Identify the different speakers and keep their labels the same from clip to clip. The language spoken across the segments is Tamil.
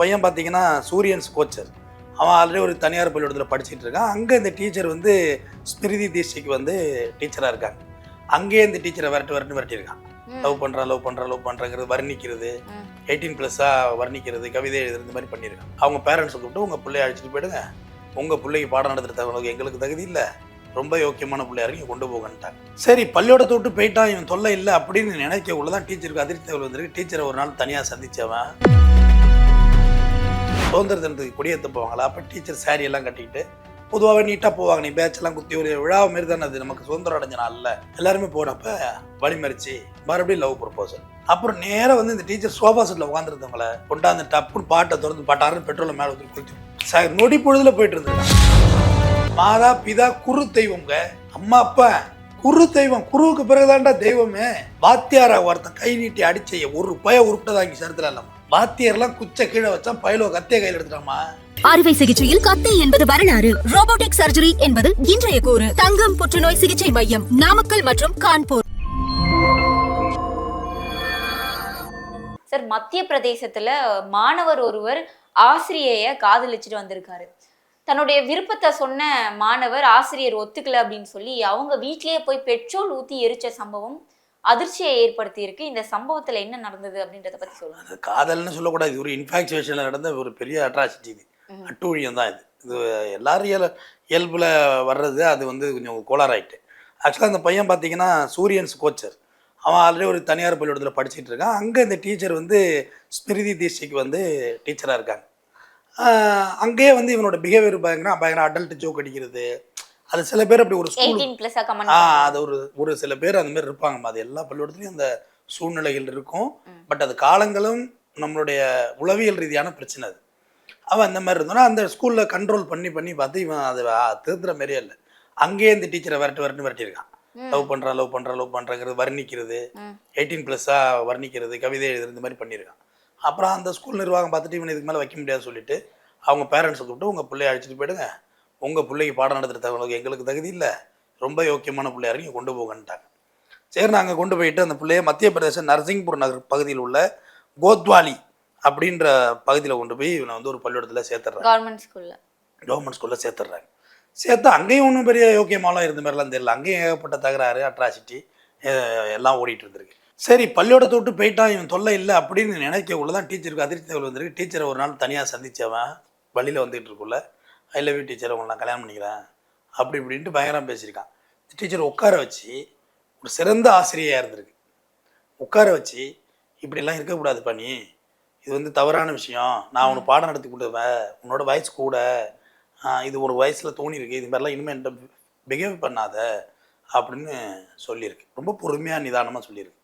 Speaker 1: பையன் பார்த்தீங்கன்னா சூரியன்ஸ் கோச்சர் அவன் ஆல்ரெடி ஒரு தனியார் பள்ளிக்கூடத்தில் படிச்சிட்டு இருக்கான். அங்கே இந்த டீச்சர் வந்து ஸ்மிருதி தீட்சிக்கு வந்து டீச்சராக இருக்காங்க. அங்கேயே இந்த டீச்சரை விரட்டு விரட்டு விரட்டியிருக்கான் லவ் பண்ணுறா லவ் பண்ணுறா லவ் பண்ணுறங்கிறது வர்ணிக்கிறது. எயிட்டீன் ப்ளஸ்ஸாக வர்ணிக்கிறது கவிதை எழுதுறது இந்த மாதிரி பண்ணியிருக்காங்க அவங்க பேரண்ட்ஸை கூப்பிட்டு உங்கள் பிள்ளைய அழைச்சிட்டு போயிடுங்க. உங்கள் பிள்ளைக்கு பாடம் நடத்துகிற தகவலுக்கு எங்களுக்கு தகுதி இல்லை. ரொம்ப யோக்கியமான பிள்ளையா இருக்கு கொண்டு போகன்ட்டாங்க சரி பள்ளியோடத்தை விட்டு போயிட்டான் இவன் தொல்லை இல்லை அப்படின்னு நினைக்கக்குள்ள தான் டீச்சருக்கு அதிர்ச்சி தகவல் வந்திருக்கு. டீச்சரை ஒரு நாள் தனியாக சந்திச்சவன். சுதந்திர தினத்துக்கு கொடியேற்ற போவாங்களா? அப்போ டீச்சர் சாரி எல்லாம் கட்டிக்கிட்டு பொதுவாகவே நீட்டாக போவாங்க. நீ பேச்செல்லாம் குத்தி ஒரு விழா மாரி தானே அது. நமக்கு சுதந்திரம் அடைஞ்ச நாளில் எல்லாருமே போனப்ப வழிமறிச்சு மறுபடியும் லவ் ப்ரொபோசல் அப்புறம் நேராக வந்து இந்த டீச்சர் சோஃபா செட்டில் உட்காந்துருந்தவங்கள கொண்டாந்து டப்புன்னு பாட்டை திறந்து பாட்டாருன்னு பெட்ரோலை மேலே ஊற்றி குளிச்சு சார் நொடி பொழுதுல போயிட்டு இருந்தாங்க மாதா பிதா குரு தெய்வம்ங்க அம்மா அப்பா குரு தெய்வம் குருவுக்கு பிறகுதான்டா தெய்வமே. வாத்தியாரா ஒருத்தன் கை நீட்டி அடிச்ச ஒரு பய உருப்பிட்டதாங்க சரித்திரம் வாத்தியார்லாம் குச்ச கீழே வச்சா பயிலோ கத்திய கையில் எடுத்துட்டாமா?
Speaker 2: அறுவை சிகிச்சையில் கத்தை என்பது வரலாறு. ரோபோட்டிக் சர்ஜரி என்பது இன்றைய கூறு. தங்கம் புற்றுநோய் சிகிச்சை மையம் நாமக்கல் மற்றும் கான்பூர்.
Speaker 3: சார் மத்திய பிரதேசத்துல மாணவர் ஒருவர் ஆசிரியைய காதலிச்சுட்டு வந்திருக்காரு. தன்னுடைய விருப்பத்தை சொன்ன மாணவர் ஆசிரியர் ஒத்துக்கல அப்படின்னு சொல்லி அவங்க வீட்லயே போய் பெட்ரோல் ஊத்தி எரிச்ச சம்பவம் அதிர்ச்சியை ஏற்படுத்தி இருக்கு இந்த சம்பவத்துல என்ன நடந்தது அப்படின்றத பத்தி சொல்லுங்க.
Speaker 1: அது காதல்னு சொல்லக்கூடாது. இது ஒரு இன்ஃபாக்சுவேஷனில் நடந்த ஒரு பெரிய அட்ராசிட்டி இது. அட்டூழியம் தான் இது. இது எல்லாரும் இயல் இயல்பில் வர்றது அது வந்து கொஞ்சம் கோளாறாயிட்டு. ஆக்சுவலாக அந்த பையன் பார்த்தீங்கன்னா சூரியன்ஸ் கோச்சர். அவன் ஆல்ரெடி ஒரு தனியார் பள்ளிக்கூடத்தில் படிச்சிட்டு இருக்கான். அங்கே இந்த டீச்சர் வந்து ஸ்மிருதி தீட்சிக்கு வந்து டீச்சராக இருக்காங்க. அங்கேயே வந்து இவனோட பிஹேவியர் பயங்கர பயங்கர அடல்ட் ஜோக் அடிக்கிறது. அது சில பேர் அப்படி ஒரு ஆ அது ஒரு ஒரு சில பேர் அந்த மாதிரி இருப்பாங்கம்மா அது எல்லா பள்ளிக்கூடத்துலையும் அந்த சூழ்நிலைகள் இருக்கும். பட் அது காலங்களும் நம்மளுடைய உளவியல் ரீதியான பிரச்சனை அது. அவன் அந்த மாதிரி இருந்தோன்னா அந்த ஸ்கூலில் கண்ட்ரோல் பண்ணி பண்ணி பார்த்து இவன் அதை திருத்துற மாதிரியே இல்லை. அங்கேயே இந்த டீச்சரை விரட்டு விரட்டு விரட்டியிருக்கான். லவ் பண்ணுறா லவ் பண்ணுறா லவ் பண்ணுறங்கிறது வர்ணிக்கிறது. எயிட்டீன் ப்ளஸ்ஸாக வர்ணிக்கிறது கவிதை எழுதுறது இந்த மாதிரி பண்ணியிருக்கான். அப்புறம் அந்த ஸ்கூல் நிர்வாகம் பார்த்துட்டு இவன் இதுக்கு மேலே வைக்க முடியாதுன்னு சொல்லிட்டு அவங்க பேரண்ட்ஸை கூப்பிட்டு உங்கள் பிள்ளைய அழைச்சிட்டு போயிடுங்க. உங்கள் பிள்ளைக்கு பாடம் நடத்துகிற தகவலுக்கு எங்களுக்கு தகுதி இல்லை. ரொம்ப யோக்கியமான பிள்ளையா இருக்கு இங்க கொண்டு போகன்ட்டாங்க சரி நாங்கள் கொண்டு போயிட்டு அந்த பிள்ளைய மத்திய பிரதேச நரசிங்பூர் நகர் பகுதியில் உள்ள கோத்வாலி அப்படின்ற பகுதியில் கொண்டு போய் இவனை வந்து ஒரு பள்ளிக்கூடத்தில் சேர்த்துட்றாங்க.
Speaker 3: கவர்மெண்ட் ஸ்கூல்ல
Speaker 1: கவர்மெண்ட் ஸ்கூலில் சேர்த்துட்றாங்க. சேர்த்து அங்கேயும் ஒன்றும் பெரிய யோக்கியமாலாம் இருந்த மாதிரிலாம் தெரியல. அங்கேயும் ஏகப்பட்ட தகராறு அட்ராசிட்டி எல்லாம் ஓடிட்டு இருந்திருக்கு. சரி பள்ளியோடத்தை விட்டு போயிட்டான் இவன் தொல்லை இல்லை அப்படின்னு நினைக்கக்குள்ள தான் டீச்சருக்கு அதிர்ச்சி தகவல் வந்திருக்கு. டீச்சரை ஒரு நாள் தனியாக சந்திச்சவன் வழியில் வந்துகிட்டு இருக்குள்ள ஐ லவ் யூ டீச்சர் உங்களை நான் கல்யாணம் பண்ணிக்கிறேன். அப்படி இப்படின்ட்டு பயங்கரம் பேசியிருக்கான். டீச்சர் உட்கார வச்சு ஒரு சிறந்த ஆசிரியையாக இருந்திருக்கு. உட்கார வச்சு இப்படிலாம் இருக்கக்கூடாது பண்ணி இது வந்து தவறான விஷயம். நான் உனக்கு பாடம் நடத்தி கொடுவேன் உன்னோட வயசு கூட. இது ஒரு வயசில் தோணியிருக்கு. இது மாதிரிலாம் இனிமேல் என்கிட்ட பிஹேவ் பண்ணாத அப்படின்னு சொல்லியிருக்கு. ரொம்ப பொறுமையாக நிதானமாக சொல்லியிருக்கு.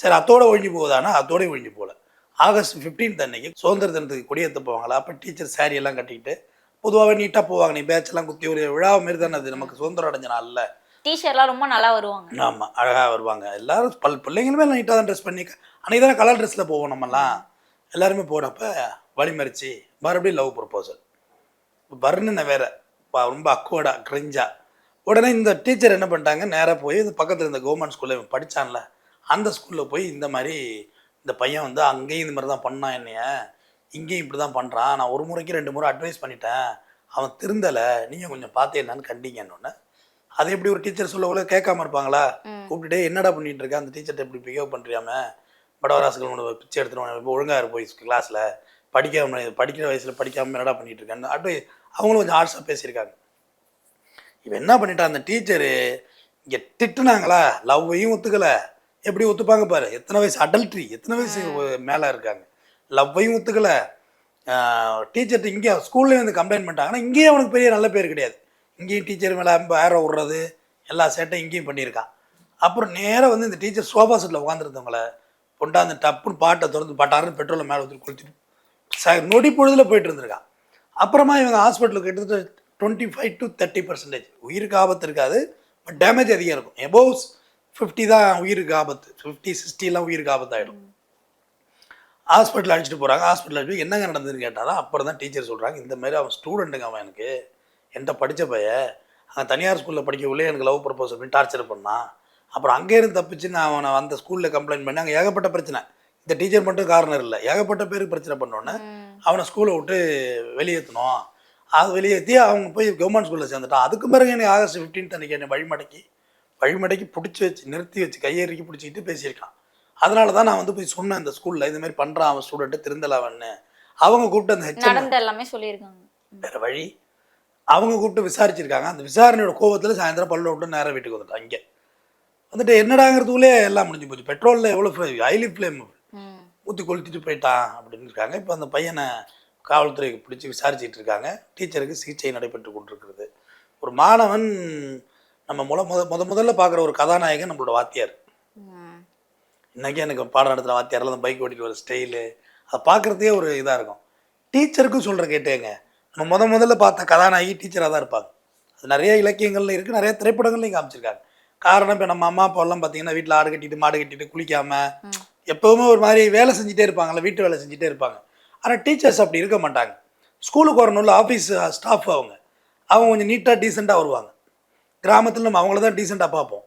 Speaker 1: சரி அத்தோட ஒழிஞ்சு போகுதானா? அத்தோடய ஒழிஞ்சு போகல. ஆகஸ்ட் 15th அன்னைக்கு சுதந்திர தினத்துக்கு கொடியேற்ற போவாங்களா? அப்போ டீச்சர் சாரியெல்லாம் எல்லாம் கட்டிக்கிட்டு பொதுவாகவே நீட்டாக போவாங்க. நீ பேச்செல்லாம் குத்தி ஒரு விழா மாரி தானே அது. நமக்கு சுதந்திரம் அடைஞ்ச நாளில்.
Speaker 3: டீச்சர்லாம் ரொம்ப நல்லா வருவாங்க.
Speaker 1: ஆமாம் அழகாக வருவாங்க. எல்லாரும் பல் பிள்ளைங்களுமே நீட்டாக தான் ட்ரெஸ் பண்ணி அன்றைக்கி தானே கலர் ட்ரெஸ்ஸில் போவோம் நம்மலாம் எல்லாருமே போனப்ப வழிமறிச்சு மறுபடியும் லவ் ப்ரொப்போசல் வர்ணனை வேற ரொம்ப அக்குவடா கிரிஞ்சா உடனே இந்த டீச்சர் என்ன பண்ணிட்டாங்க? நேராக போய் இந்த பக்கத்தில் இருந்த கவர்மெண்ட் ஸ்கூலில் படிச்சான்ல. அந்த ஸ்கூலில் போய் இந்த மாதிரி இந்த பையன் வந்து அங்கேயும் இந்த மாதிரி தான் பண்ணான் என்னைய. இங்கேயும் இப்படி தான் பண்ணுறான் நான் ஒரு முறைக்கு ரெண்டு முறை அட்வைஸ் பண்ணிட்டேன். அவன் திருந்தலை. நீங்கள் கொஞ்சம் பார்த்தே என்னன்னு கண்டிங்கன்னு அது எப்படி ஒரு டீச்சர் சொல்லக்குள்ள கேட்காம இருப்பாங்களா. கூப்பிட்டுட்டே என்னடா பண்ணிட்டு இருக்க? அந்த டீச்சர்ட்ட இப்படி பிஹேவ் பண்ணுறியாம படவராசுகள் உனக்கு பிச்சை எடுத்துருவாங்க இப்போ ஒழுங்கா இரு போய் கிளாஸில் படிக்காம படிக்கிற வயசில் படிக்காம என்னடா பண்ணிட்டு இருக்கேன்னு அட்வை அவங்களும் கொஞ்சம் ஆர்ட்ஸாக பேசியிருக்காங்க. இவன் என்ன பண்ணிட்டான் அந்த டீச்சரு இங்கே திட்டுனாங்களா? லவ்வையும் ஒத்துக்கலை. எப்படி ஒத்துப்பாங்க பாரு? எத்தனை வயசு? அடல்ட்ரி எத்தனை வயசு மேலே இருக்காங்க. லவ்வையும் ஒத்துக்கலை. டீச்சர்கிட்ட இங்கே ஸ்கூல்லேயும் வந்து கம்ப்ளைண்ட் பண்ணிட்டாங்கன்னா இங்கேயும் அவனுக்கு பெரிய நல்ல பேர் கிடையாது. இங்கேயும் டீச்சர் மேலே ஏற விட்றது எல்லா சேட்டையும் இங்கேயும் பண்ணியிருக்கான் அப்புறம் நேராக வந்து இந்த டீச்சர் சோஃபா செட்டில் உட்காந்துருந்தவங்கள கொண்டாந்து டப்புன்னு பாட்டை திறந்து பாட்டாருன்னு பெட்ரோலை மேலே ஊற்றி கொளுத்திட்டு ச நொடி பொழுதில் போயிட்டு இருந்திருக்கான் அப்புறமா இவங்க ஹாஸ்பிட்டலுக்கு கிட்டத்தட்ட twenty five to thirty percentage உயிருக்கு ஆபத்து இருக்காது பட் டேமேஜ் அதிகம் இருக்கும். எபோவ் ஃபிஃப்டி தான் உயிருக்கு ஆபத்து. ஃபிஃப்டி சிக்ஸ்டிலாம் உயிருக்கு ஆபத்தாயிடும். ஹாஸ்பிட்டல் அழைச்சிட்டு போகிறாங்க ஹாஸ்பிட்டல் அழைச்சிட்டு என்னங்க நடந்ததுன்னு கேட்டாலும் அப்புறம் தான் டீச்சர் சொல்கிறாங்க இந்த மாதிரி அவன் ஸ்டூடெண்ட்டுங்க அவன் எனக்கு. என்கிட்ட படித்த பையன் அங்கே தனியார் ஸ்கூலில் படிக்கக்குள்ளே எனக்கு லவ் ப்ரப்போஸ் பண்ணி டார்ச்சர் பண்ணான். அப்புறம் அங்கேருந்து தப்பிச்சு நான் அவனை அந்த ஸ்கூலில் கம்ப்ளைண்ட் பண்ணி அங்கே ஏகப்பட்ட பிரச்சனை. இந்த டீச்சர் மட்டும் காரணம் இல்லை. ஏகப்பட்ட பேருக்கு பிரச்சனை பண்ணோன்னே. அவனை ஸ்கூலை விட்டு வெளியேற்றணும் அது வெளியேற்றி அவங்க போய் கவர்மெண்ட் ஸ்கூலில் சேர்ந்துட்டான். அதுக்கு பிறகு எனக்கு ஆகஸ்ட் 15th அன்னைக்கு என்னை வழிமடக்கி வழிமடக்கி பிடிச்சி வச்சு நிறுத்தி வச்சு கையேறிக்கி பிடிச்சிக்கிட்டு பேசியிருக்கான். அதனால தான் நான் வந்து போய் சொன்னேன் இந்த ஸ்கூலில் இது மாதிரி பண்ணுறான் அவன் ஸ்டூடெண்ட்டு திருந்தல அவன்னு அவங்க கூப்பிட்டு அந்த ஹெச்எம்
Speaker 3: எல்லாமே சொல்லியிருக்காங்க.
Speaker 1: வேற வழி. அவங்க கூப்பிட்டு விசாரிச்சிருக்காங்க. அந்த விசாரணையோட கோவத்தில் சாயந்தரம் பல்ல விட்டு நேராக வீட்டுக்கு வந்துட்டான் இங்கே. வந்துட்டு என்னடாங்கிறதுக்குள்ளே எல்லாம் முடிஞ்சு போச்சு. பெட்ரோலில் எவ்வளோ ஹைலி ஃப்ளேம். ஊற்றி கொளுத்திட்டு போயிட்டான் அப்படின்னு இருக்காங்க. இப்போ அந்த பையனை காவல்துறைக்கு பிடிச்சி விசாரிச்சிட்டு இருக்காங்க. டீச்சருக்கு சிகிச்சை நடைபெற்று கொண்டிருக்கிறது. ஒரு மாணவன் நம்ம முத முத முத முதல்ல பார்க்குற ஒரு கதாநாயகன் நம்மளோட வாத்தியார். இன்றைக்கி எனக்கு பாடம் நடத்துகிற வாத்தியாரில் அந்த பைக் ஓட்டிட்டு வர ஸ்டைலு அதை பார்க்குறதே ஒரு இதாக இருக்கும். டீச்சருக்கும் சொல்கிற கேட்டேங்க நம்ம முத முதல்ல பார்த்த கதாநாயகி டீச்சராக தான் இருப்பாங்க. அது நிறைய இலக்கியங்கள்ல இருக்குது நிறைய திரைப்படங்கள்லையும் காமிச்சிருக்காங்க. காரணம் இப்போ நம்ம அம்மா அப்பாலாம் பார்த்தீங்கன்னா வீட்டில் ஆடு கட்டிட்டு மாடு கட்டிட்டு குளிக்காமல். எப்போவுமே ஒரு மாதிரி வேலை செஞ்சுட்டே இருப்பாங்கல்ல வீட்டு வேலை செஞ்சுட்டே இருப்பாங்க. ஆனால் டீச்சர்ஸ் அப்படி இருக்க மாட்டாங்க. ஸ்கூலுக்கு வரணும்ல ஆஃபீஸ் ஸ்டாஃப் அவங்க. அவங்க கொஞ்சம் நீட்டாக டீசெண்டாக வருவாங்க. கிராமத்தில் நம்ம அவங்கள தான் டீசெண்டாக பார்ப்போம்.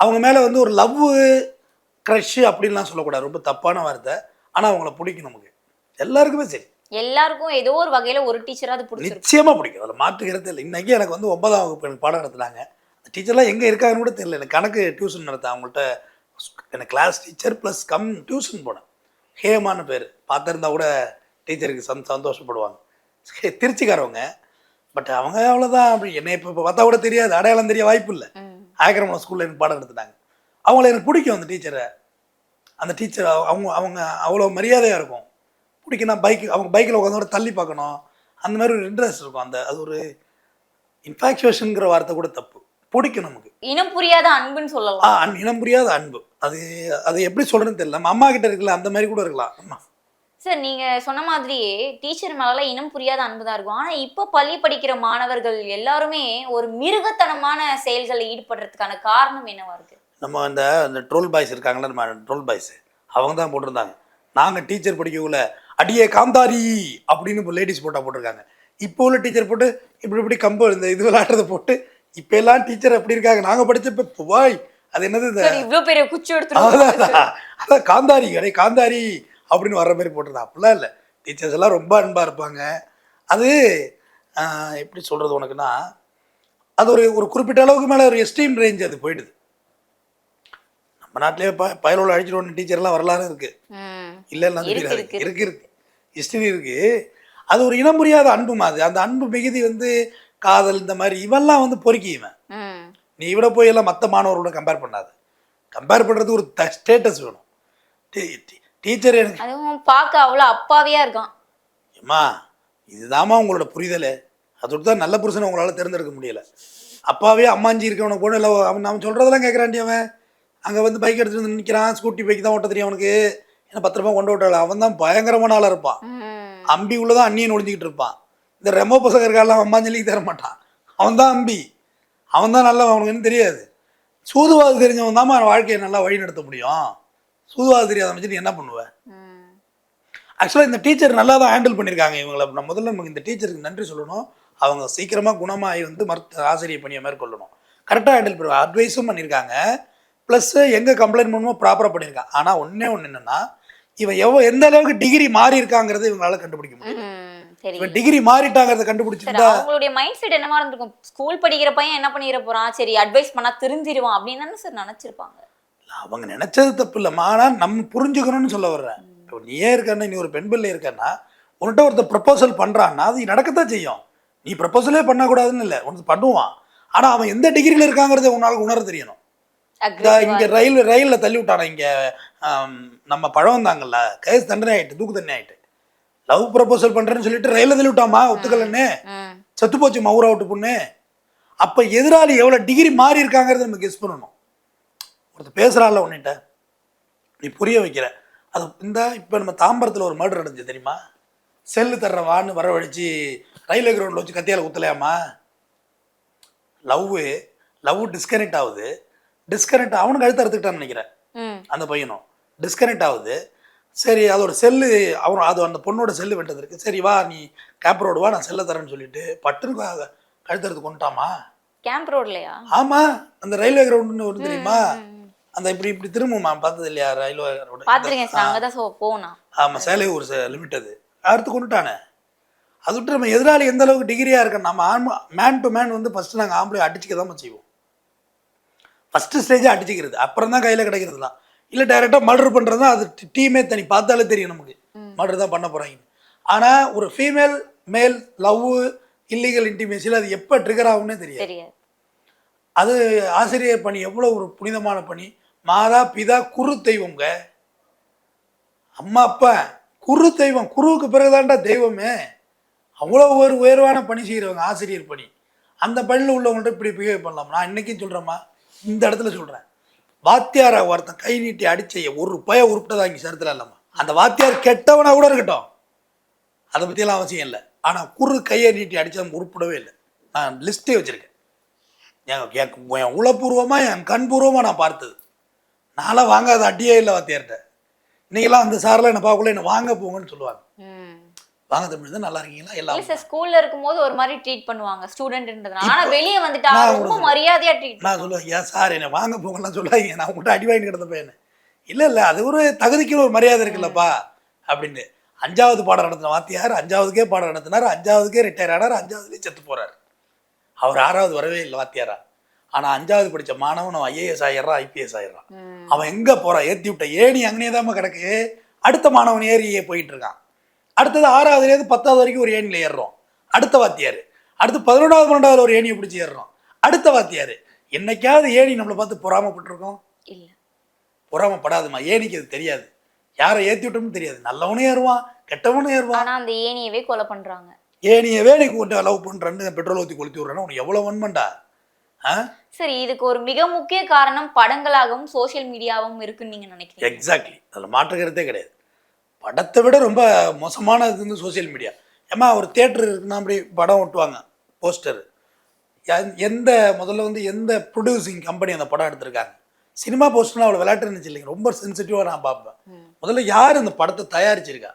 Speaker 1: அவங்க மேலே வந்து ஒரு லவ் க்ரஷ்ஷு அப்படின்லாம் சொல்லக்கூடாது. ரொம்ப தப்பான வார்த்தை. ஆனால் அவங்கள பிடிக்கும் நமக்கு. எல்லாருக்குமே சரி.
Speaker 3: எல்லாருக்கும் ஏதோ ஒரு வகையில ஒரு டீச்சராவது பிடிச்சிருக்கும்.
Speaker 1: நிச்சயமாக பிடிக்கும். அதில் மாற்றுக்கிறது இல்லை. இன்றைக்கி எனக்கு வந்து ஒன்பதாம் வகுப்பு எனக்கு பாடம் நடத்துனாங்க. அந்த டீச்சர்லாம் எங்கே இருக்காங்கன்னு கூட தெரியல. எனக்கு கணக்கு டியூஷன் நடத்தேன் அவங்கள்ட்ட எனக்கு class teacher plus cum tuition போனேன். ஹேமான்னு பேர். பார்த்துருந்தா கூட டீச்சருக்கு சந் சந்தோஷப்படுவாங்க. திருச்சிக்காரவங்க. பட் அவங்க அவ்வளோதான் அப்படி என்னை இப்போ இப்போ பார்த்தா கூட தெரியாது. அடையாளம் தெரிய வாய்ப்பு இல்லை. ஆக்கிரமணம் ஸ்கூலில் எனக்கு பாடம் நடத்துனாங்க. அவங்கள எனக்கு பிடிக்கும் அந்த டீச்சரை அந்த டீச்சர் அவங்க அவங்க அவ்வளோ மரியாதையாக இருக்கும். பிடிக்குன்னா பைக் அவங்க பைக்கில் உட்காந்தோட தள்ளி பார்க்கணும். அந்த மாதிரி ஒரு இன்ட்ரெஸ்ட் இருக்கும். அந்த அது ஒரு இன்ஃபாக்சுவேஷனுங்கிற வார்த்தை கூட தப்பு. பிடிக்கும் நமக்கு.
Speaker 3: இனம் புரியாத அன்புன்னு
Speaker 1: ஆ
Speaker 3: சொல்லலாம்
Speaker 1: அன் இனம் புரியாத அன்பு. அது அது எப்படி சொல்கிறேன்னு தெரியல. நம்ம அம்மா கிட்ட இருக்குல்ல அந்த மாதிரி கூட இருக்கலாம். அம்மா
Speaker 3: சார் நீங்க சொன்ன மாதிரியே டீச்சர் மேல இனம் புரியாத அன்பு தான் இருக்கும். ஆனா இப்போ பள்ளி படிக்கிற மாணவர்கள் எல்லாருமே ஒரு மிருகத்தனமான செயல்களில் ஈடுபடுறதுக்கான காரணம் என்னவா இருக்கு?
Speaker 1: நம்ம இந்த இந்த ட்ரோல் பாய்ஸ் இருக்காங்களா நம்ம ட்ரோல் பாய்ஸ் அவங்க தான் போட்டிருந்தாங்க. நாங்கள் டீச்சர் படிக்கக்குள்ள அடியே காந்தாரி! அப்படின்னு இப்போ லேடிஸ் போட்டால் போட்டிருக்காங்க. இப்போ உள்ள டீச்சர் போட்டு இப்படி இப்படி கம்பு இந்த இது விளையாடுறதை போட்டு இப்போ எல்லாம் டீச்சர் அப்படி இருக்காங்க. நாங்கள் படிச்சப்ப வாய் அது என்னது
Speaker 3: இவ்வளவு பெரிய குச்சி எடுத்துட்டு
Speaker 1: அதான். காந்தாரி அடே காந்தாரி! அப்படின்னு வர்ற மாதிரி போட்டிருந்தா. அப்படிலாம் இல்லை. டீச்சர்ஸ் எல்லாம் ரொம்ப அன்பாக இருப்பாங்க. அது எப்படி சொல்கிறது உனக்குன்னா அது ஒரு ஒரு குறிப்பிட்ட அளவுக்கு மேலே ஒரு எஸ்ட்ரீம் ரேஞ்ச் அது போயிடுது. நம்ம நாட்டிலே ப பயலோட அழிச்சிட்டு ஒன்று டீச்சர்லாம் வரலாறு
Speaker 3: இருக்கு,
Speaker 1: தெரியாது.
Speaker 3: இருக்கு.
Speaker 1: இருக்கு இருக்கு. ஹிஸ்டரி இருக்கு. அது ஒரு இனம் புரியாத அன்பு மாதிரி அந்த அன்பு மிகுதி வந்து காதல் இந்த மாதிரி இவெல்லாம் வந்து பொறுக்கி இவன். நீ இவனை போய் எல்லாம் மற்ற மாணவர்களோட கம்பேர் பண்ணாத. கம்பேர் பண்ணுறதுக்கு ஒரு ஸ்டேட்டஸ் வேணும். டீச்சர் எனக்கு
Speaker 3: அதுவும் பார்க்க அவ்வளவு அப்பாவியா இருக்கான்.
Speaker 1: அம்மா இதுதாம்மா உங்களோட புரிதல். அதோட தான் நல்ல புருஷனை உங்களால் தேர்ந்தெடுக்க முடியல. அப்பாவே அம்மாஞ்சி இருக்கவனை போன இல்லை அவன் அவன் சொல்கிறதெல்லாம் கேட்குறான்டி அவன். அங்கே வந்து பைக் எடுத்துட்டு வந்து நிற்கிறான் ஸ்கூட்டி பைக் தான் ஓட்ட தெரியும் அவனுக்கு. என்ன பத்து ரூபா கொண்டு விட்டாள்? அவன் தான் பயங்கரமான ஆளாக இருப்பான். அம்பி உள்ளதான் அண்ணியன் ஒழிஞ்சிக்கிட்டு இருப்பான். இந்த ரெமோ பசங்க இருக்காலாம் அம்மாஞ்சலிக்கு தர மாட்டான். அவன் தான் அம்பி. அவன் தான் நல்லவன் அவனுக்கு என்ன தெரியாது. சூதுவாது தெரிஞ்சவன் தான் வாழ்க்கையை நல்லா வழி நடத்த முடியும். சூதுவாது தெரியாத அமைச்சு நீ என்ன பண்ணுவ?
Speaker 3: ம்.
Speaker 1: ஆக்சுவலாக இந்த டீச்சர் நல்லா தான் ஹேண்டில் பண்ணியிருக்காங்க இவங்களை. நம்ம முதல்ல நமக்கு இந்த டீச்சருக்கு நன்றி சொல்லணும். அவங்க சீக்கிரமாக குணமாகி வந்து மருத்துவ ஆசிரியர் பணியை மேற்கொள்ளணும். கரெக்டாக ஹேண்டில் பண்ணி அட்வைஸும் பண்ணியிருக்காங்க ப்ளஸ் எங்கே கம்ப்ளைண்ட் பண்ணுமோ ப்ராப்பராக பண்ணியிருக்காங்க ஆனால் ஒன்றே ஒன்று என்னென்னா இவன் எவ்வளோ எந்த அளவுக்கு டிகிரி மாறி இருக்காங்கிறத இவங்களால கண்டுபிடிக்க முடியும். இவன் டிகிரி மாறிட்டாங்கிறத
Speaker 3: சரி
Speaker 1: கண்டுபிடிச்சிருந்தா
Speaker 3: அவங்களுடைய மைண்ட் செட் என்னவா இருந்திருக்கும்? ஸ்கூல் படிக்கிற பையன் என்ன பண்ணிட போறான்? சரி அட்வைஸ் பண்ணா தெரிஞ்சிருவான் அப்படின்னு தானே சார் நினைச்சிருப்பாங்க.
Speaker 1: அவங்க நினைச்சது தப்பு இல்லைம்மா ஆனால் நம்ம புரிஞ்சுக்கணும்னு சொல்ல வர்றேன். இப்போ நீயே இருக்கன்னா நீ ஒரு பெண் பிள்ளை இருக்கன்னா உன்கிட்ட ஒருத்தர் ப்ரப்போசல் பண்ணுறான்னா அது நடக்கத்தான் செய்யும். நீ ப்ரப்போசலே பண்ணக்கூடாதுன்னு இல்லை. உனக்கு பண்ணுவான். ஆனால் அவன் எந்த டிகிரியில் இருக்காங்கிறத உன்னால் உணர தெரியணும். இங்கே ரயில் ரயிலில் தள்ளி விட்டானா இங்கே நம்ம பழம் வந்தாங்கல்ல கேஸ் தண்டனை ஆயிட்டு தூக்கு தண்டனை ஆயிட்டு. லவ் ப்ரப்போசல் பண்ணுறேன்னு சொல்லிட்டு ரயிலில் தள்ளி விட்டாமா ஒத்துக்கலன்னு. செத்து போச்சு மவுரா விட்டு பொண்ணு. அப்போ எதிராளி எவ்வளோ டிகிரி மாறி இருக்காங்கிறத நம்ம கெஸ் பண்ணணும். ஒருத்தர் பேசுகிறாள்ல உன்னிட்ட. நீ புரிய வைக்கிற. அது இந்த இப்போ நம்ம தாம்பரத்தில் ஒரு மர்டர் நடந்துச்சு தெரியுமா? செல்லு தர்ற வான்னு வரவழைச்சு ரயில்வே கிரவுண்டில் வச்சு கத்தியால் குத்தலையாமா? லவ்வு லவ் டிஸ்கனெக்ட் ஆகுது. டிஸ்கனெக்ட் அவனுக்கு கழுத்து அறுத்துக்கிட்டான்னு நினைக்கிறேன். அந்த பையனும். டிஸ்கனெக்ட் ஆகுது. சரி அதோட செல்லு அவன் அது அந்த பொண்ணோட செல்லு வெட்டது சரி வா நீ கேப் ரோடு வா நான் செல்ல தரேன்னு சொல்லிட்டு பட்டுன்னு க- கழுத்தறுத்து கொண்டுட்டாமா?
Speaker 3: கேம்ப் ரோட்லயா
Speaker 1: ஆமா அந்த ரயில்வே கிரவுண்டுன்னு ஒரு தெரியுமா. அந்த இப்படி இப்படி திரும்புமா? பார்த்தது இல்லையா? ரயில்வே ரோடு
Speaker 3: பாத்திருக்கேன்
Speaker 1: ஆமா சேலை ஒரு லிமிட் அது. அறுத்து கொண்டுட்டானே. அது விட்டு நம்ம எதிராளி எந்த அளவுக்கு டிகிரியாக இருக்க நம்ம ஆண் மேன் டு மேன் வந்து ஃபஸ்ட்டு நாங்கள் ஆம்பளை அடிச்சுக்க தான் செய்வோம். ஃபஸ்ட்டு ஸ்டேஜே அடிச்சுக்கிறது. அப்புறம் தான் கையில் கிடைக்கிறதுலாம். இல்லை டைரெக்டாக மர்டர் பண்ணுறது தான் அது டீமே தனி. பார்த்தாலே தெரியும் நமக்கு. மர்டர் தான் பண்ண போகிறாங்க ஆனால் ஒரு ஃபீமேல் மேல் லவ் இல்லீகல் இன்டிமேசியில் அது எப்போ ட்ரிகர் ஆகும்னே தெரியாது. அது ஆசிரியர் பணி எவ்வளோ ஒரு புனிதமான பணி. மாதா பிதா குரு தெய்வம்ங்க அம்மா அப்பா குரு தெய்வம். குருவுக்கு பிறகுதான்டா தெய்வமே. அவ்வளோ ஒரு உயர்வான பணி செய்கிறவங்க ஆசிரியர் பணி. அந்த பணியில் உள்ளவங்கள்ட்ட இப்படி பிஹேவ் பண்ணலாம்? நான் இன்னைக்கும் சொல்கிறேம்மா இந்த இடத்துல சொல்கிறேன் வாத்தியாரை ஒருத்தன் கை நீட்டி அடிச்ச ஒரு பய உருப்பிட்டதா இங்கே சரித்திரம் இல்லாமல் அந்த வாத்தியார் கெட்டவனா கூட இருக்கட்டும். அதை பற்றியெல்லாம் அவசியம் இல்லை. ஆனால் குரு கையை நீட்டி அடித்தா உருப்பிடவே இல்லை. நான் லிஸ்ட்டே வச்சுருக்கேன். என் என் என் உளப்பூர்வமாக என் கண்பூர்வமாக நான் பார்த்தது. நான்லாம் வாங்காத அடியே இல்லை வாத்தியார்கிட்ட. இன்னைக்கெல்லாம் அந்த சாரில் என்னை பார்க்கல என்ன வாங்க போங்கன்னு சொல்லுவாங்க. வாங்க தமிழ் தான் நல்லா இருக்கீங்களா? எல்லாம்
Speaker 3: சார் ஸ்கூல்ல இருக்கும்போது ஒரு மாதிரி ட்ரீட் பண்ணுவாங்க ஸ்டூடெண்ட்ன்றதுனால ஆனா வெளியே வந்துட்டா ரொம்ப மரியாதையா ட்ரீட்
Speaker 1: நான் சொல்லுவேன் ஏன் சார் என்னை வாங்க போங்கலாம் சொல்லாதீங்க. நான் உங்கள்கிட்ட அடி வாங்கி கிடந்த பையன். இல்லை இல்லை அது ஒரு தகுதிக்கு ஒரு மரியாதை இருக்குல்லப்பா அப்படின்னு. அஞ்சாவது பாடம் நடத்தின வாத்தியார் அஞ்சாவதுக்கே பாடம் நடத்தினார் அஞ்சாவதுக்கே ரிட்டையர் ஆனார் அஞ்சாவதுலேயே செத்து போறார். அவர் ஆறாவது வரவே இல்லை வாத்தியாரா. ஆனால் அஞ்சாவது படித்த மாணவன் அவன் ஐஏஎஸ் ஆயிடுறான் ஐபிஎஸ் ஆயிடுறான். அவன் எங்கே போகிறான் ஏற்றி விட்ட ஏணி அங்கனே தான் கிடக்கு. அடுத்த மாணவன் ஏறியே போயிட்டு இருக்கான். அடுத்தது ஆறாவதுலேருந்து பத்தாவது வரைக்கும் ஒரு ஏணியில் ஏறுறோம். அடுத்த வாத்தியார். அடுத்து பதினொன்றாவது பன்னெண்டாவது ஒரு ஏணியை பிடிச்சி ஏறுறோம். அடுத்த வாத்தியார். என்னைக்காவது ஏணி நம்மளை பார்த்து பொறாமப்பட்டிருக்கோம்?
Speaker 3: இல்ல.
Speaker 1: பொறாமப்படாதுமா. ஏணிக்கு அது தெரியாது. யாரை ஏற்றி விட்டோம்னு தெரியாது. நல்லவனும் ஏறுவான் கெட்டவனும் ஏறுவான்.
Speaker 3: அந்த ஏணியவே கொலை பண்றாங்க.
Speaker 1: ஏணியவே நீ கூட்ட லவ் பண்ணுறேன்னு பெட்ரோல் ஊற்றி கொளுத்தி விட்றேன்னா உனக்கு எவ்வளோ வன்மண்டா?
Speaker 3: சரி இதுக்கு ஒரு மிக முக்கிய காரணம் படங்களாகவும் சோஷியல் மீடியாவும் இருக்குன்னு நீங்க நினைக்கிறீங்க.
Speaker 1: எக்ஸாக்ட்லி அதில் மாற்றுக்கிறதே கிடையாது. படத்தை விட ரொம்ப மோசமானது வந்து சோஷியல் மீடியா ஏமா ஒரு தேட்டர் இருக்குன்னா அப்படி படம் ஒட்டுவாங்க போஸ்டர் எந்த முதல்ல வந்து எந்த ப்ரொடியூசிங் கம்பெனி அந்த படம் எடுத்திருக்காங்க? சினிமா போஸ்டர்னா அவ்வளோ விளையாட்டு இருந்துச்சு இல்லைங்க ரொம்ப சென்சிட்டிவாக நான் பார்ப்பேன். முதல்ல யார் அந்த படத்தை தயாரிச்சிருக்கா?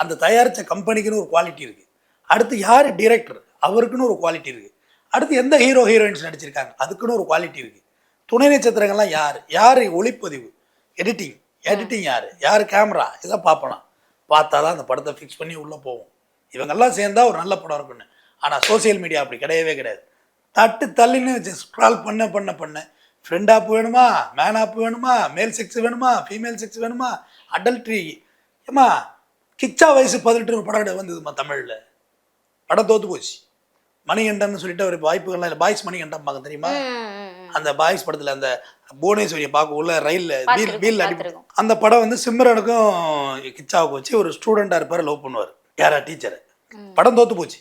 Speaker 1: அந்த தயாரித்த கம்பெனிக்குன்னு ஒரு குவாலிட்டி இருக்குது அடுத்து யார் டிரெக்டர் அவருக்குன்னு ஒரு குவாலிட்டி இருக்குது அடுத்து எந்த ஹீரோ ஹீரோயின்ஸ் நடிச்சிருக்காங்க? அதுக்குன்னு ஒரு குவாலிட்டி இருக்குது துணை நட்சத்திரங்கள்லாம் யார்? யார் ஒளிப்பதிவு? எடிட்டிங் எடிட்டிங் யார்? யார் கேமரா இதெல்லாம் பார்ப்பலாம் பார்த்தா தான் அந்த படத்தை ஃபிக்ஸ் பண்ணி உள்ளே போவோம் இவங்கெல்லாம் சேர்ந்தா ஒரு நல்ல படம் இருக்குன்னு. ஆனால் சோஷியல் மீடியா அப்படி கிடையவே கிடையாது. தட்டு தள்ளின்னு வச்சு ஸ்க்ரால் பண்ண பண்ண பண்ண. ஃப்ரெண்ட் ஆப் வேணுமா? மேன் ஆப் வேணுமா? மேல் செக்ஸ் வேணுமா? ஃபீமேல் செக்ஸ் வேணுமா? அடல்ட்ரி ஏமா கிச்சா வயசு பதினெட்டு படம் எடு- வந்ததுமா தமிழில். படம் தோத்து போச்சு. மணிகண்டன் சொல்லிட்டு ஒரு வாய்ப்புகள்லாம் இல்லை. பாய்ஸ் மணிகண்டன் பார்க்க தெரியுமா? அந்த பாய்ஸ் படத்துல அந்த புவனேஸ்வரியை பார்க்க உள்ள ரயில்ல வீல். அந்த படம் வந்து சிம்ரனுக்கும் கிச்சாவுக்கு வச்சு ஒரு ஸ்டூடெண்டா இருப்பாரு லவ் பண்ணுவார். யாரா டீச்சர் படம் தோத்து போச்சு.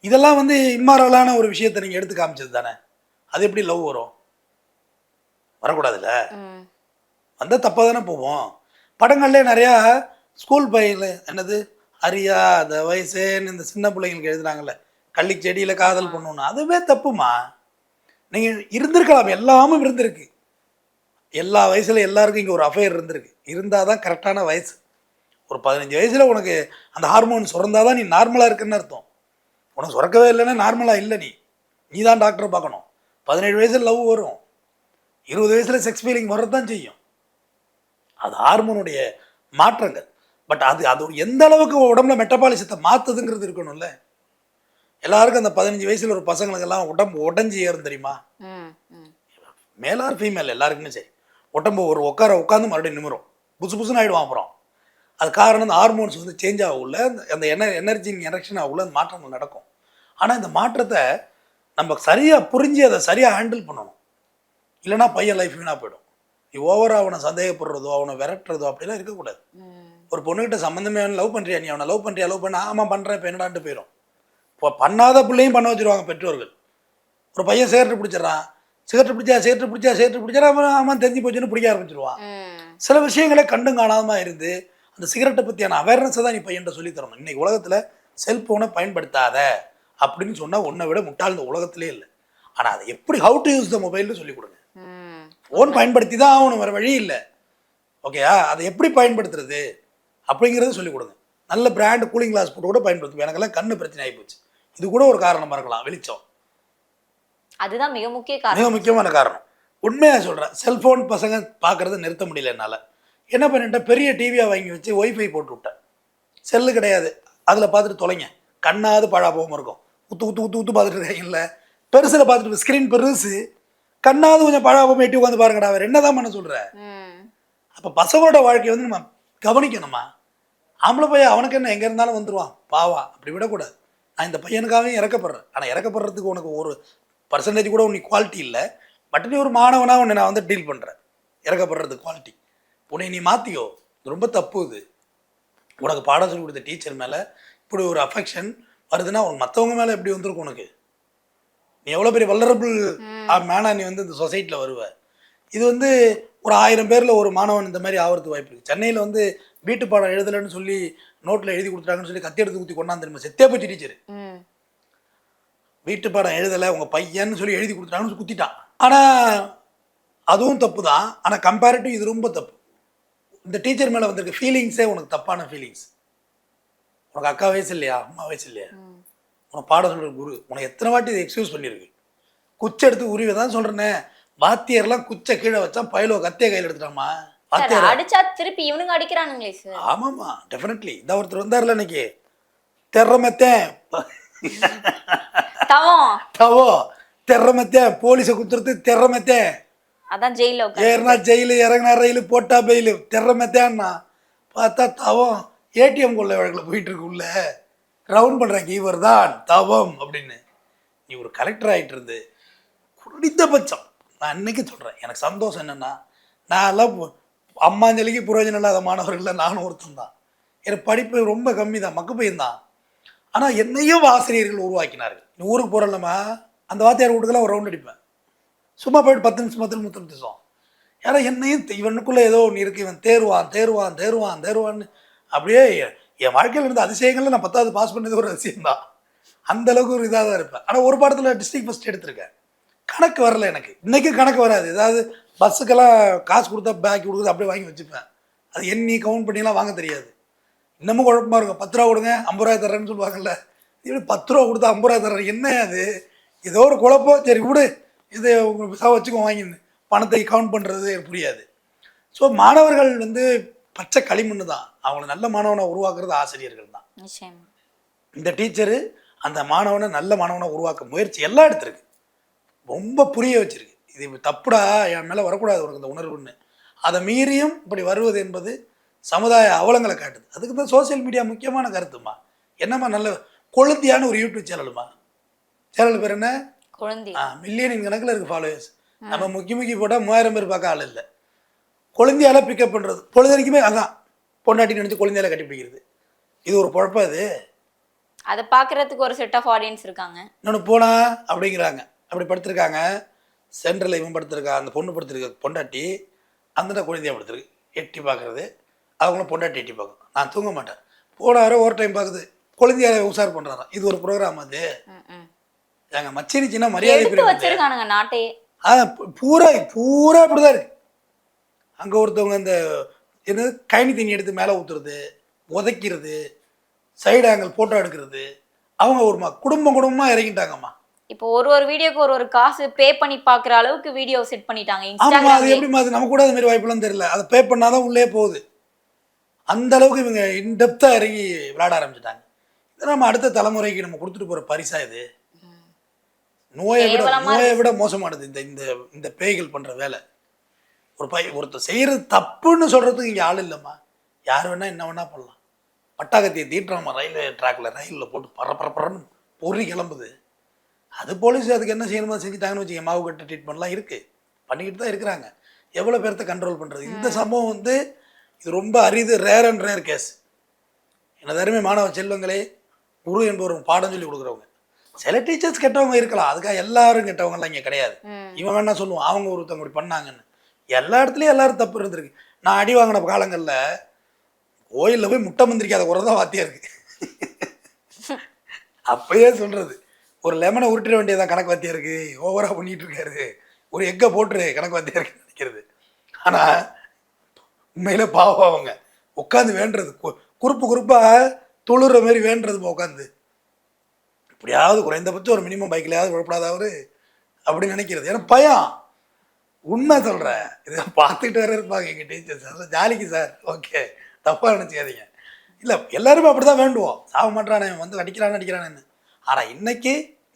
Speaker 1: இதெல்லாம் வந்து இம்மாரலான ஒரு விஷயத்தை நீங்க எடுத்து காமிச்சது தானே? அது எப்படி லவ் வரும்? வரக்கூடாதுல்ல. வந்தால் தப்பாக தானே போவோம். படங்கள்லே நிறையா ஸ்கூல் பையில என்னது? அறியாத வயசேன்னு இந்த சின்ன பிள்ளைங்களுக்கு எழுதுனாங்கல்ல கள்ளி செடியில் காதல் பண்ணணும் அதுவே தப்புமா? நீங்கள் இருந்திருக்கலாம் எல்லாமும் இருந்திருக்கு. எல்லா வயசில் எல்லாருக்கும் இங்கே ஒரு அஃபேர் இருந்திருக்கு. இருந்தால் தான் கரெக்டான வயசு. ஒரு பதினஞ்சு வயசில் உனக்கு அந்த ஹார்மோன் சுரந்தால் தான் நீ நார்மலாக இருக்குன்னு அர்த்தம். உனக்கு சுரக்கவே இல்லைன்னா நார்மலாக இல்லை நீ. நீ தான் டாக்டரை பார்க்கணும். பதினேழு வயசில் லவ் வரும். இருபது வயசில் செக்ஸ் ஃபீலிங் வரதான் செய்யும். அது ஹார்மோனுடைய மாற்றங்கள். பட் அது அது எந்த அளவுக்கு உடம்புல மெட்டபாலிசத்தை மாற்றுதுங்கிறது இருக்கணும்ல? எல்லாருக்கும் அந்த பதினஞ்சு வயசுல ஒரு பசங்களுக்கெல்லாம் உடம்பு உடஞ்சி ஏறும் தெரியுமா. மேலார் ஃபீமேல் எல்லாருக்குமே சரி. உடம்பு ஒரு உட்கார உட்காந்து மறுபடியும் நிமிரும். புசு புசுன்னு ஆகிடுவான் அப்புறம். அது காரணம் இந்த ஹார்மோன்ஸ் வந்து சேஞ்ச் ஆகக்குள்ள அந்த- அந்த என எனர்ஜி எரெக்ஷன் ஆகக்குள்ள அந்த மாற்றங்கள் நடக்கும். ஆனால் இந்த மாற்றத்தை நம்ம சரியாக புரிஞ்சு அதை சரியாக ஹேண்டில் பண்ணணும். இல்லைன்னா பையன் லைஃப் வீணாக போயிடும். நீ ஓவராக அவனை சந்தேகப்படுறதோ அவனை விரட்டுறதோ அப்படிலாம் இருக்கக்கூடாது. ஒரு பொண்ணுகிட்ட சம்மந்தமே லவ் பண்ணுறியா நீ? அவனை லவ் பண்ணுறியா லவ் பண்ண ஆமாம் பண்ணுறேன் இப்போ என்னடான்ட்டு போயிடும் இப்போ பண்ணாத பிள்ளையும் பண்ண வச்சிருவாங்க பெற்றோர்கள். ஒரு பையன் சிகரெட் பிடிச்சிடறான். சிகரெட் பிடிச்சா சிகரெட் பிடிச்சா சிகரெட் பிடிச்சா அவன் அவன் தெரிஞ்சு போச்சுன்னு பிடிக்க ஆரம்பிச்சிருவான். சில விஷயங்களை கண்டும் காணாமல் இருந்து அந்த சிகரெட்டை பற்றியான அவேர்னஸை தான் நீ பையன்கிட்ட சொல்லித் தரணும். இன்னைக்கு உலகத்தில் செல்ஃபோனை பயன்படுத்தாத அப்படின்னு சொன்னால் உன்னை விட முட்டாள் இந்த உலகத்திலே இல்லை. ஆனால் அதை எப்படி ஹவு டு யூஸ் த மொபைல்னு சொல்லிக் கொடுங்க. ஃபோன் பயன்படுத்தி தான் ஆகணும் வேறு வழி இல்லை. ஓகேயா அதை எப்படி பயன்படுத்துறது? அப்படிங்கிறத சொல்லிக் கொடுங்க. நல்ல பிராண்ட் கூலிங் கிளாஸ் போட்டு கூட பயன்படுத்தும் எனக்கெல்லாம் கண்ணு பிரச்சனை ஆகிப்போச்சு இது கூட ஒரு காரணமாக இருக்கலாம் வெளிச்சம்.
Speaker 3: அதுதான் மிக முக்கிய
Speaker 1: மிக
Speaker 3: காரணம்
Speaker 1: முக்கியமான காரணம். உண்மையாக சொல்கிறேன் செல்ஃபோன் பசங்க பார்க்குறத நிறுத்த முடியல என்னால். என்ன பண்ணிட்டேன் பெரிய டிவியாக வாங்கி வச்சு ஒய்ஃபை போட்டு விட்டேன். செல்லு கிடையாது. அதில் பார்த்துட்டு தொலைங்க. கண்ணாவது பழா போகாமல் இருக்கும். உத்து உத்து உத்து உத்து பார்த்துட்டு இருக்காங்கல்ல பெருசில் பார்த்துட்டு ஸ்க்ரீன் பெருசு. கண்ணாவது கொஞ்சம் பழா போகாமல் எட்டி உட்காந்து பாருங்கடா அவர் என்ன தான் பண்ண சொல்கிற அப்போ பசங்களோட வாழ்க்கையை வந்து நம்ம கவனிக்கணுமா? ஆம்பளை பையன் அவனுக்கு என்ன எங்கே இருந்தாலும் வந்துடுவான் பாவம். அப்படி விடக்கூடாது. நான் இந்த பையனுக்காகவும் இறக்கப்படுறேன். ஆனால் இறக்கப்படுறதுக்கு உனக்கு ஒரு பர்சன்டேஜ் கூட உனக்கு குவாலிட்டி இல்லை. பட் நீ ஒரு மாணவனாக உன்னை நான் வந்து டீல் பண்ணுறேன் இறக்கப்படுறது குவாலிட்டி உன்னை நீ மாற்றியோ ரொம்ப தப்பு இது. உனக்கு பாடம் சொல்லி கொடுத்த டீச்சர் மேலே இப்படி ஒரு அஃபெக்ஷன் வருதுன்னா உனக்கு மற்றவங்க மேலே எப்படி வந்திருக்கும் உனக்கு? நீ எவ்வளோ பெரிய வல்லரபிள் மேனா நீ வந்து இந்த சொசைட்டியில் வருவ. இது வந்து ஒரு ஆயிரம் பேரில் ஒரு மாணவன் இந்த மாதிரி ஆகிறதுக்கு வாய்ப்பு இருக்குது சென்னையில் வந்து வீட்டு பாடம் எழுதலைன்னு சொல்லி நோட்டில் எழுதி கொடுத்துட்டாங்கன்னு சொல்லி கத்தி எடுத்து குத்தி கொண்டாந்து தெரியுமா செத்தே போச்சு டீச்சர் வீட்டு பாடம் எழுதலை உங்கள் பையன்னு சொல்லி எழுதி கொடுத்துட்டாங்கன்னு சொல்லி குத்திட்டான். ஆனால் அதுவும் தப்பு தான் ஆனால் கம்பேரிட்டிவ் இது ரொம்ப தப்பு. இந்த டீச்சர் மேலே வந்திருக்க ஃபீலிங்ஸே உனக்கு தப்பான ஃபீலிங்ஸ் உனக்கு அக்கா வயசு இல்லையா அம்மா வயசு இல்லையா. உனக்கு பாடம் சொல்கிற குரு உனக்கு எத்தனை வாட்டி இதை எக்ஸ்கியூஸ் பண்ணியிருக்கு குச்சை எடுத்து உருவி தான் சொல்கிறேனே வாத்தியர்லாம் குச்சை கீழே வச்சா பயலோ கத்திய கையில் எடுத்துட்டாமா?
Speaker 3: அடிச்சா திருப்பி இவனுங்க அடிக்கிறானுங்களே சார்.
Speaker 1: ஆமாம்மா டெஃபினெட்லி இந்த ஒருத்தர் வந்தார்ல இன்னைக்கு. தெர்றமத்தேன்.
Speaker 3: தவம்.
Speaker 1: தவோ தெர்றமத்தேன். போலீஸை குத்துறது தெர்றமத்தேன்.
Speaker 3: அதான் ஜெயில
Speaker 1: ஏறினா ஜெயிலு இறங்கினா ரயிலு போட்டா பெயிலு. தெர்றமத்தேன்னா பார்த்தா தவம். ஏடிஎம் கொள்ள வழக்கில் போயிட்டு இருக்கு உள்ள ரவுண்ட் பண்ணுறாங்க இவர் தான். தவம் அப்படின்னு. நீ ஒரு கலெக்டர் ஆகிட்டு இருந்து குடித்தபட்சம் நான் இன்னைக்கு சொல்கிறேன் எனக்கு சந்தோஷம் என்னென்னா நான் எல்லாம் அம்மாஞ்சலிக்கு புரோஜனம் இல்லாத மாணவர்களில் நானும் ஒருத்தன் தான். எனக்கு படிப்பு ரொம்ப கம்மி தான். மக்கு பையன்தான் ஆனால் என்னையும் ஆசிரியர்கள் உருவாக்கினார்கள். நீ ஊருக்கு போகிறல்லம்மா அந்த வாத்தியார் வீட்டுக்கெல்லாம் ஒரு ரவுண்ட் அடிப்பேன். சும்மா போயிட்டு பத்து நிமிஷம் பத்து நிமிஷம் நிமிஷம். ஏன்னா என்னையும் இவனுக்குள்ளே ஏதோ ஒன்று இருக்குது இவன் தேர்வான் தேர்வான் தேர்வான் தேர்வான்னு அப்படியே என் வாழ்க்கையில் இருந்த அதிசயங்களில் நான் பத்தாவது பாஸ் பண்ணது ஒரு அதிசயம்தான். அந்த அளவுக்கு ஒரு இதாக தான் இருப்பேன். ஆனால் ஒரு பாடத்தில் டிஸ்ட்ரிக்ட் ஃபஸ்ட் எடுத்திருக்கேன். கணக்கு வரல எனக்கு. இன்னைக்கு கணக்கு வராது. ஏதாவது பஸ்ஸுக்கெல்லாம் காசு கொடுத்தா பேக் கொடுக்குறது அப்படியே வாங்கி வச்சுப்பேன். அது எண்ணி கவுண்ட் பண்ணிலாம் வாங்க தெரியாது. இன்னமும் குழப்பமா இருக்கும். பத்து ரூபா கொடுங்க ஐம்பது ரூபாய் தர்றேன்னு சொல்லுவாங்கல்ல. இப்படி பத்து ரூபா கொடுத்தா ஐம்பது ரூபாய் தர்றேன்? என்ன அது? ஏதோ ஒரு குழப்பம். சரி விடு. இதை உங்க விசா வச்சுக்கோ வாங்கின்னு பணத்தை கவுண்ட் பண்ணுறது புரியாது. ஸோ மாணவர்கள் வந்து பச்சை களிமண்ணு தான். அவங்கள நல்ல மாணவனை உருவாக்குறது ஆசிரியர்கள் தான். இந்த டீச்சரு அந்த மாணவனை நல்ல மாணவனை உருவாக்க முயற்சி எல்லாம் எடுத்திருக்கு. ரொம்ப புரிய வச்சிருக்கு. இது தப்புடா என் மேலே வரக்கூடாது உனக்கு இந்த உணர்வுன்னு. அதை மீறியும் இப்படி வருவது என்பது சமுதாய அவலங்களை காட்டுது. அதுக்கு தான் சோஷியல் மீடியா முக்கியமான கருத்துமா? என்னம்மா நல்ல கொளுத்தியான ஒரு யூடியூப் சேனலுமா? சேனல் பேர் என்ன? ஆ மில்லியன் கணக்கில் இருக்குது ஃபாலோவர்ஸ் நம்ம முக்கி முக்கி போட்டால் மூவாயிரம் பேர் பார்க்க ஆள் இல்லை. குழந்தையால பிக்கப் பண்ணுறது பொழுதனைக்குமே அதான். பொண்டாட்டி நினச்சி குழந்தையால கட்டி பிடிக்கிறது. இது ஒரு குழப்பம் இது?
Speaker 3: அதை பாக்குறதுக்கு ஒரு செட் ஆஃப் ஆடியன்ஸ் இருக்காங்க.
Speaker 1: இன்னொன்று போனா அப்படிங்கிறாங்க. அப்படி படுத்திருக்காங்க. சென்டரில் இவன் படுத்திருக்கா அந்த பொண்ணு படுத்திருக்க பொண்டாட்டி அந்த குழந்தைய படுத்திருக்கு. எட்டி பார்க்கறது. அவங்களும் பொண்டாட்டி எட்டி பார்க்கும். நான் தூங்க மாட்டேன். போனாரோ ஒரு டைம் பார்க்குது. குழந்தையார உசார் பண்ணுறாராம் இது ஒரு ப்ரோக்ராம் அது.
Speaker 3: ம், ம்.
Speaker 1: எங்க மச்சினிச்சின்னா மரியாதை
Speaker 3: நாட்டையே
Speaker 1: பூ- பூரா பூரா இப்படிதான் இருக்கு. அங்கே ஒருத்தவங்க இந்த என்னது கைனி தண்ணி எடுத்து மேலே ஊற்றுறது உதைக்கிறது சைடு ஆங்கிள் ஃபோட்டோ எடுக்கிறது. அவங்க ஒரு குடும்பம் குடும்பமாக இறங்கிட்டாங்கம்மா.
Speaker 3: இப்போ ஒரு ஒரு வீடியோக்கு ஒரு ஒரு காசு பே பண்ணி பாக்குற அளவுக்கு வீடியோ செட் பண்ணிட்டாங்க
Speaker 1: ஆமா அது எப்படிமா அது நம்ம கூட அது மாதிரி வாய்ப்புலாம் தெரியல. அதை பே பண்ணாதான் உள்ளே போகுது. அந்த அளவுக்கு இவங்க இன்டெப்த்தாக இறங்கி விளையாட ஆரம்பிச்சிட்டாங்க. இது நம்ம அடுத்த தலைமுறைக்கு நம்ம கொடுத்துட்டு போகிற பரிசா இது? நோயை விட நோயை விட மோசமானது இந்த இந்த இந்த பேய்கள் பண்ணுற வேலை. ஒரு பை ஒருத்தர் செய்கிறது தப்புன்னு சொல்கிறதுக்கு இங்கே ஆள் இல்லைம்மா. யார் வேணால் என்ன வேணால் பண்ணலாம். பட்டாக்கத்தியை தீட்டுறாமா ரயில்வே ட்ராக்ல ரயிலில் போட்டு பற பற பறன்னு பொறி கிளம்புது. அது போலீஸ் அதுக்கு என்ன செய்யணுமோ செஞ்சுட்டாங்கன்னு வச்சுக்க மாவு கட்டு ட்ரீட்மெண்ட்லாம் இருக்குது பண்ணிக்கிட்டு தான் இருக்கிறாங்க. எவ்வளோ பேர்த்த கண்ட்ரோல் பண்ணுறது இந்த சம்பவம் வந்து இது ரொம்ப அரிது ரேர் அண்ட் ரேர் கேஸ் எனது அருமை மாணவ செல்வங்களே குரு என்பவர் பாடம் சொல்லி கொடுக்குறவங்க. சில டீச்சர்ஸ் கெட்டவங்க இருக்கலாம். அதுக்காக எல்லாரும் கெட்டவங்கலாம் இங்கே கிடையாது. இவன் வேணா சொல்லுவான் அவங்க ஒருத்தவங்க இப்படி பண்ணாங்கன்னு. எல்லா இடத்துலையும் எல்லாரும் தப்பு இருந்திருக்கு. நான் அடி வாங்கின காலங்களில் கோயிலில் போய் முட்டை மந்திரிக்காத குறை தான் வாத்தியா இருக்கு. அப்பயே சொல்றது. ஒரு லெமனை உருட்டிட வேண்டியதான் கணக்கு வாத்தியா இருக்கு. ஓவரா பண்ணிட்டு இருக்காரு. ஒரு எக்கை போட்டுரு கணக்கு வாத்தியா இருக்கு நினைக்கிறது. ஆனா உண்மையில பாவம் அவங்க. உட்காந்து வேண்டுறது கு- குறுப்பு குறுப்பா துளுற மாதிரி வேண்டுறது உட்காந்து இப்படியாவது குறைந்தபட்சம் ஒரு மினிமம் பைக்லையாவது விழப்படாத அவரு அப்படின்னு நினைக்கிறது. ஏன்னா பயம். உண்மை சொல்கிறேன் இதை பார்த்துக்கிட்டு வேற இருப்பாங்க எங்கள் டீச்சர்ஸ் சார் ஜாலிக்கு சார் ஓகே தப்பாக நினச்சிக்காதீங்க. இல்லை எல்லாருமே அப்படி தான் வேண்டுவோம் சாக மாட்டானே வந்து அடிக்கிறானே அடிக்கிறானேன்னு. ஆனால் இன்னைக்கு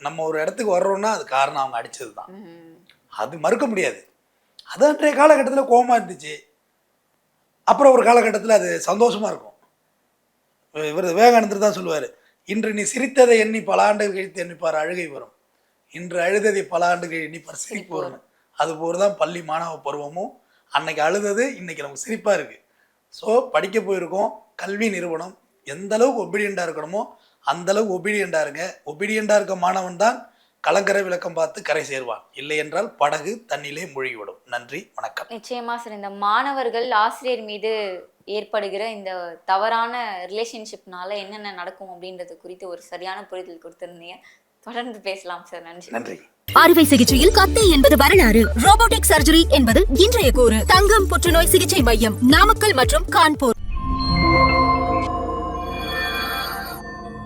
Speaker 1: நம்ம ஒரு இடத்துக்கு வர்றோம்னா அது காரணம் அவங்க அடிச்சது தான். அது மறுக்க முடியாது. அது அன்றைய காலகட்டத்தில் கோபமா இருந்துச்சு. அப்புறம் ஒரு காலகட்டத்தில் அது சந்தோஷமா இருக்கும். இவர் விவேகானந்தர் தான் சொல்லுவார் இன்று நீ சிரித்ததை எண்ணி பல ஆண்டுகள் கழித்து எண்ணிப்பார் அழுகை வரும். இன்று அழுததை பல ஆண்டுகள் எண்ணிப்பார் சிரிப்பு வரும். அது போல தான் பள்ளி மாணவ பருவமும் அன்னைக்கு அழுதது இன்னைக்கு நமக்கு சிரிப்பாக இருக்குது ஸோ படிக்க போயிருக்கோம் கல்வி நிறுவனம் எந்த அளவுக்கு ஒபீடியண்டாக இருக்கணுமோ அந்த அளவுக்கு ஒபீடியண்டாக இருங்க. ஒபீடியண்டாக இருக்க மாணவன் தான் கலங்கரை விளக்கம் பார்த்து கரை சேர்வான். இல்லை என்றால் படகு தண்ணிலே மூழ்கிவிடும். நன்றி வணக்கம்.
Speaker 3: நிச்சயமா சார் இந்த மாணவர்கள் ஆசிரியர் மீது ஏற்படுகிற இந்த தவறான ரிலேஷன்ஷிப்னால என்னென்ன நடக்கும் அப்படின்றது குறித்து ஒரு சரியான புரிதல் கொடுத்திருந்தீங்க. தொடர்ந்து பேசலாம் சார். நன்றி.
Speaker 1: நன்றி.
Speaker 2: அறுவை சிகிச்சையில் கத்தை என்பது வரலாறு. ரோபோட்டிக் சர்ஜரி என்பது இன்றைய கூறு. தங்கம் புற்றுநோய் சிகிச்சை மையம் நாமக்கல் மற்றும் கான்பூர்.